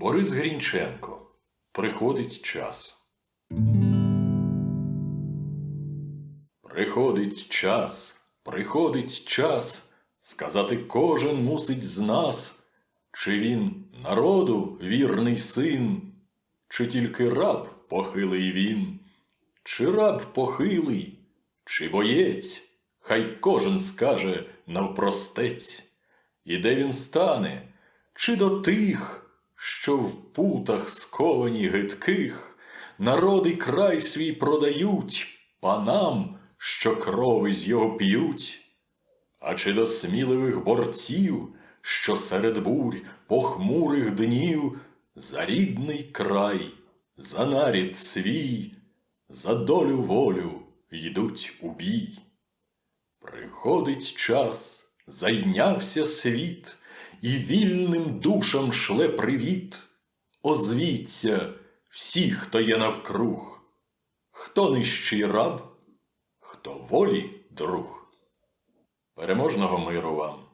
Борис Грінченко. Приходить час. Приходить час, приходить час, сказати кожен мусить з нас, чи він народу вірний син, чи тільки раб похилий він, чи раб похилий, чи боєць, хай кожен скаже навпростець, і де він стане, чи до тих, що в путах сковані гидких, народи край свій продають панам, що крови з його п'ють, а чи до сміливих борців, що серед бурь похмурих днів за рідний край, за нарід свій, за долю волю йдуть у бій. Приходить час, зайнявся світ, і вільним душам шле привіт. Озвіться всі, хто є навкруг, хто нижчий раб, хто волі друг. Переможного миру вам!